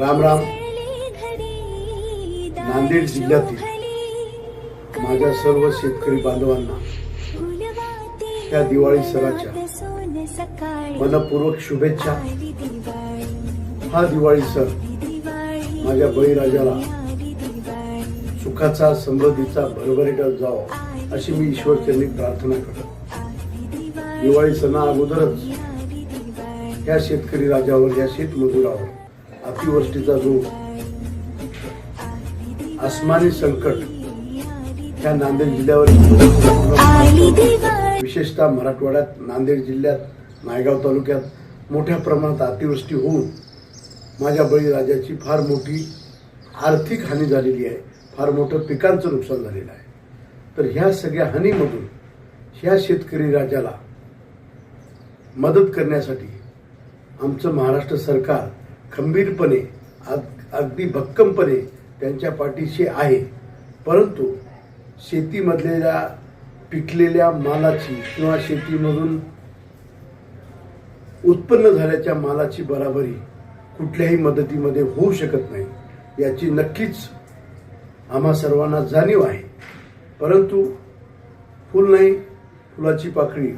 राम राम. नांदेड जिल्ह्यातील माझ्या सर्व शेतकरी बांधवांना त्या दिवाळी सणाच्या मनपूर्वक शुभेच्छा. हा दिवाळी सण माझ्या बळीराजाला सुखाचा समृद्धीचा भरभरीटा जावा अशी मी ईश्वरचरणी प्रार्थना करतो. दिवाळी सणा अगोदरच या शेतकरी राजावर या शेतमजुरावर अतिवृष्टीचा जो आसमानी संकट ह्या नांदेड जिल्ह्यावर विशेषतः मराठवाड्यात नांदेड जिल्ह्यात नायगाव तालुक्यात मोठ्या प्रमाणात अतिवृष्टी होऊन माझ्या बळीराजाची फार मोठी आर्थिक हानी झालेली आहे. फार मोठं पिकांचं नुकसान झालेलं आहे. तर ह्या सगळ्या हानीमधून ह्या शेतकरी राजाला मदत करण्यासाठी आमचं महाराष्ट्र सरकार खंबीरपणे अग- अगदी भक्कमपणे त्यांच्या पाठीशी आहे. परंतु शेतीमधलेल्या पिकलेल्या मालाची किंवा शेतीमधून उत्पन्न झाल्याच्या मालाची बराबरी कुठल्याही मदतीमध्ये होऊ शकत नाही याची नक्कीच आम्हा सर्वांना जाणीव आहे. परंतु फुल नाही फुलाची पाकळी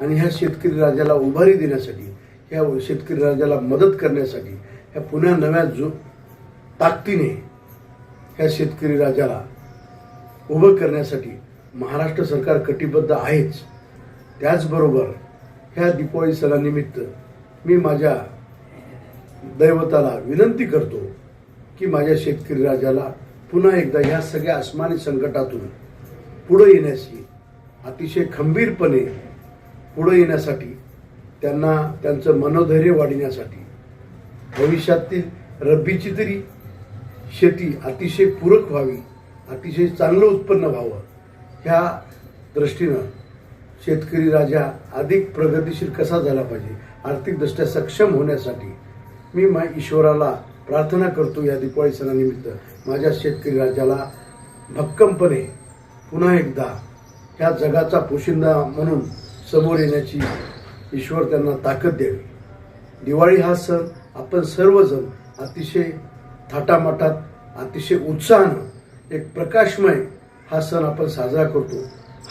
आणि ह्या शेतकरी राजाला उभारी देण्यासाठी ह्या शेतकरी राजाला मदत करण्यासाठी ह्या पुन्हा नव्या जो ताकदीने ह्या शेतकरी राजाला उभं करण्यासाठी महाराष्ट्र सरकार कटिबद्ध आहेच. त्याचबरोबर ह्या दीपावली सणानिमित्त मी माझ्या दैवताला विनंती करतो की माझ्या शेतकरी राजाला पुन्हा एकदा ह्या सगळ्या आसमानी संकटातून पुढं येण्याची अतिशय खंबीरपणे पुढं येण्यासाठी त्यांना त्यांचं मनोधैर्य वाढण्यासाठी भविष्यातील रब्बीची तरी शेती अतिशय पूरक व्हावी अतिशय चांगलं उत्पन्न व्हावं ह्या दृष्टीनं शेतकरी राजा अधिक प्रगतीशील कसा झाला पाहिजे आर्थिकदृष्ट्या सक्षम होण्यासाठी मी मा ईश्वराला प्रार्थना करतो या दिपाळी सणानिमित्त. माझ्या शेतकरी राजाला भक्कमपणे पुन्हा एकदा ह्या जगाचा पोशिंदा म्हणून समोर येण्याची ईश्वर त्यांना ताकद द्यावी दिवाळी हा सण आपण सर्वजण अतिशय थाटामाटात अतिशय उत्साहानं एक प्रकाशमय हा सण आपण साजरा करतो.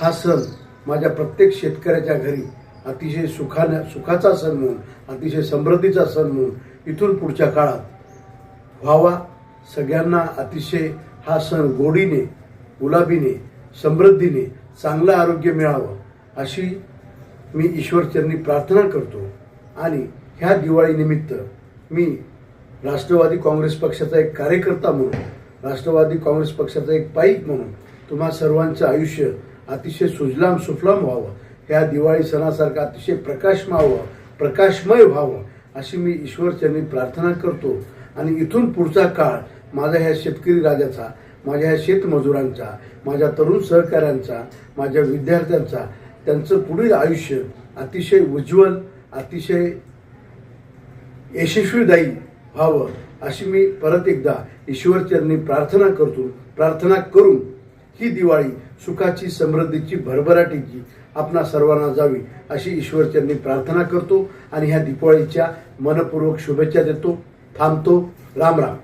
हा सण माझ्या प्रत्येक शेतकऱ्याच्या घरी अतिशय सुखाने सुखाचा सण म्हणून अतिशय समृद्धीचा सण म्हणून इथून पुढच्या काळात व्हावा. सगळ्यांना अतिशय हा सण गोडीने गुलाबीने समृद्धीने चांगलं आरोग्य मिळावं अशी मी ईश्वरचरणी प्रार्थना करतो आणि ह्या दिवाळीनिमित्त मी राष्ट्रवादी काँग्रेस पक्षाचा एक कार्यकर्ता म्हणून राष्ट्रवादी काँग्रेस पक्षाचा एक पाईक म्हणून तुम्हा सर्वांचं आयुष्य अतिशय सुजलाम सुफलाम व्हावं. ह्या दिवाळी सणासारखं अतिशय प्रकाशमय व्हावं प्रकाशमय व्हावं अशी मी ईश्वरचरणी प्रार्थना करतो. आणि इथून पुढचा काळ माझा ह्या शेतकरी राजाचा माझ्या ह्या शेतमजुरांचा माझ्या तरुण सहकाऱ्यांचा माझ्या विद्यार्थ्यांचा त्यांचं पुढील आयुष्य अतिशय उज्ज्वल अतिशय यशस्वीदायी व्हावं अशी मी परत एकदा ईश्वरचरणी प्रार्थना करतो. प्रार्थना करून ही दिवाळी सुखाची समृद्धीची भरभराटीची आपणा सर्वांना जावी अशी ईश्वरचरणी प्रार्थना करतो आणि ह्या दिवाळीच्या मनपूर्वक शुभेच्छा देतो. थांबतो. राम राम.